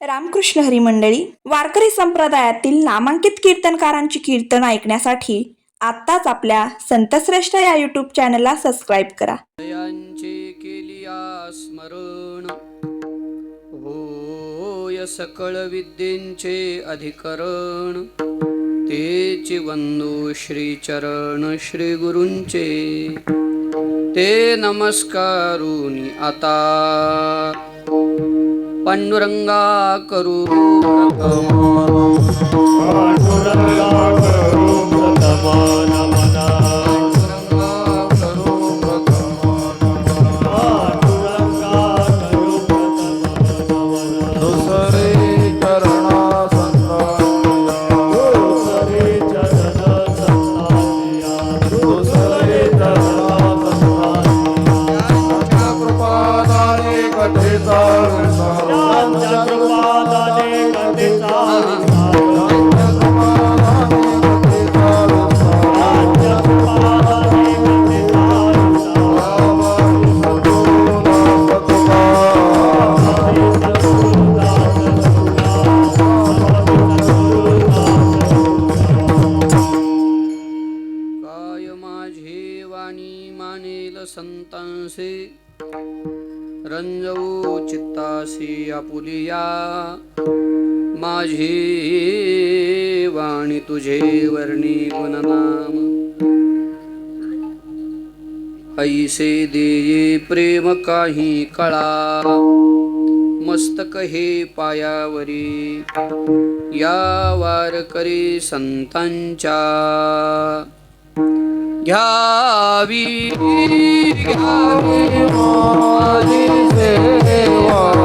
रामकृष्ण हरी मंडळी वारकरी संप्रदायातील नामांकित कीर्तनकारांची कीर्तन ऐकण्यासाठी आत्ताच आपल्या संतश्रेष्ठ या यूट्यूब चॅनलला सबस्क्राईब करा. स्मरण होय सकळ विद्येंचे अधिकरण तेची वंदू श्रीचरण श्री गुरूंचे ते नमस्कारुनी आता. पांडुरंगा करू कथेचा काय माझे वाणी मानेल संतांसे? रंजवू चित्तासी आपुलिया. माझी वाणी तुझे वर्णी गुणनाम. ऐसे देये प्रेम काही कळा. मस्तक हे पायावरी. या वारकरी संतांच्या. घ्यावी घ्यावी माझी सेवा